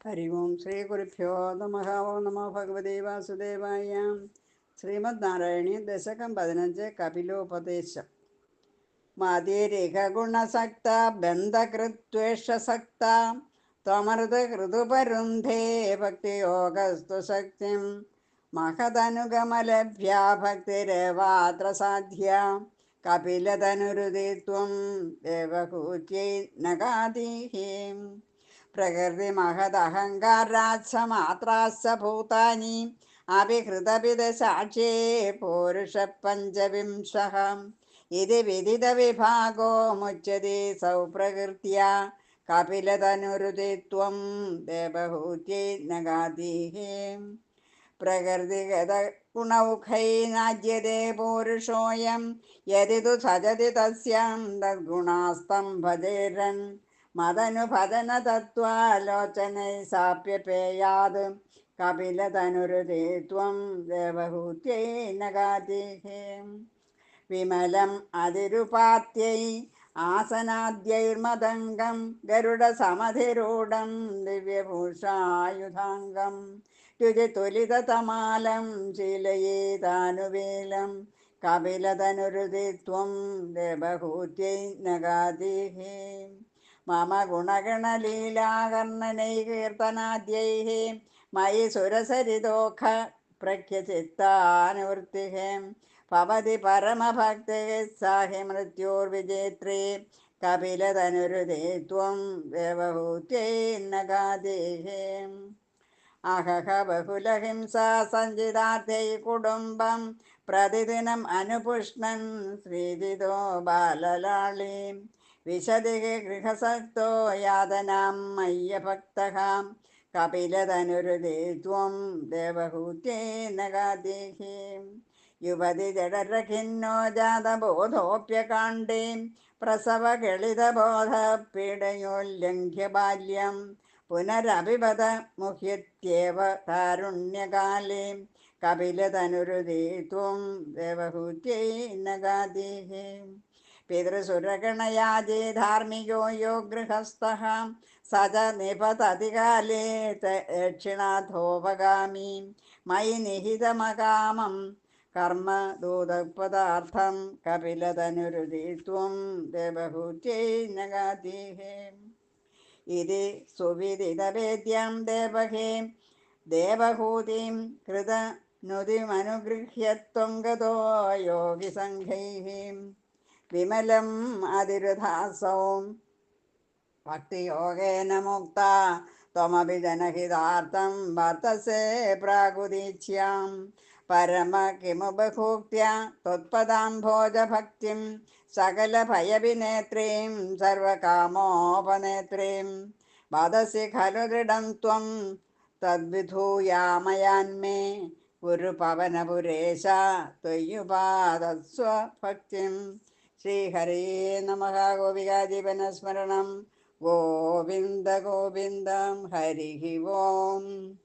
ഹരി ഓം ശ്രീ ഗുരുഭ്യോ നമ ഓം നമോ ഭഗവതി വാസുദേവായ ശ്രീമദ് നാരായണി ദശകം പതിനഞ്ച് കപിലോപദേശം മതിരിക ഗുണസക്ത ബന്ധകൃത്വേഷസക്ത ത്വമൃത് ഋതുപരുന്ധേ ഭക്തിയോഗസ്തു ശക്തിം മഹതനുഗമലഭ്യ ഭക്തിരവാത്ര സാധ്യ കപിലതനുരുതിത്വം ദേവഹൂത്യൈ നഗാദീഹീം പ്രകൃതി മഹദഹങ്കാരാച്ച മാത്രാച്ച ഭൂതാനി അഭിഹൃതപിത സാക്ഷ്യേ പൂരുഷ പഞ്ചവിംശ ഇത് വിദിത വിഭാഗോ മുച്ചതി സൗപ്രകൃത്യ കപിലതനുരുതിത്വം ദേവഹൂത്യൈ നഗാദീഹേ. പ്രകൃതിഗത ഗുണൗഖൈ तु പൂരുഷോയം യതിതു സജതി തസ്യാം തദ്ഗുണാസ്തം തത്വാലോചന മതനുഭജന തത്വാലോചനൈ സാപ്യപേയാത്. കപിലതനുരുതേത്വം ദേവഹൂത്യൈ നഗാതിഹേ വിമലം അതിരുപാത്യൈ ആസനാദ്യൈർമതംഗം ഗരുഡസമധിരൂഢം ദിവ്യഭൂഷായുധാംഗം. രുചിതുലിതമാലം ശീലയേതാനുവേലം കപിലതനുരുതിത്വം ദേവഹൂത്യൈ നഗാതിഹേ മമ ഗുണഗണലീലാകർണനൈ കീർത്തനാദ്യൈ മയി സുരസരിതോഖ പ്രഖ്യചിത്താനുവൃത്തി ഭവതി പരമഭക്തി സാഹി മൃത്യോർവിജേത്രി കപിലതനുരുതേ ത്വം ദേവഹൂത്യൈ അഹഹ ബഹുലഹിംസ സഞ്ചിതാർത്ഥൈ കുടുംബം പ്രതിദിനം അനുപുഷ്ണൻ ശ്രീജിതോ ബാലലാളീം. വിശദികെ ഗൃഹസക്തോ യാതനാം മയ്യഭക്തഃ കപിലതനുരുതേ ത്വം ദേവഹൂത്യേ നഗാദേഹി യുവതി ജഡരഖിന്നോ ജാതബോധോപ്യകാണ്ഡേം. പ്രസവഗളിതബോധ പീഡയോല്ലംഘ്യ ബാല്യം പുനരഭിപത മുഹ്യത്യേവ കാരുണ്യകാലേ. കപിലതനുരുതേ ത്വം ദേവഹൂത്യൈ നഗാദേഹി പിതൃസുരഗണയാജേ ധാർമ്മികോ യോ ഗൃഹസ്ഥ. സ ച നിപതതികാലേ ദക്ഷിണാഥോപഗാമി മയി നിഹിതമകാമം. കർമ്മ ദൂതപദാർത്ഥം കപിലതനുരുതിത്വം ദേവഹൂത്യൈ നഗാതിഹേ ഇതി സുവിദിതവേദ്യം ദേവഹേ. ദേവഹൂതിം കൃതനുതിമനുഗൃഹ്യത്വം ഗതോ യോഗിസംഘൈः വിമലം അതിരുധാസൗം ഭക്തിയോഗേന മുക്ത. ത്വമപി ജനഹിതാർത്ഥം വർത്തസേ പ്രാഗുദീച്യാം പരമ കിമുപഭൂക്ത്യ ത്വത്പദാംഭോജഭക്തിം സകലഭയവിനേത്രീം സർവകാമോപനേത്രീം. വദസി ഖലു ദൃഢം ത്വം തദ്വിധൂയാമയാന്മേ ഗുരുപവനപുരേശ ത്വയ്യുപാദസ്വ ഭക്തിം ശ്രീഹരേ നമ. ഗോപികാജീവനസ്മരണം ഗോവിന്ദ ഗോവിന്ദം. ഹരി ഓം.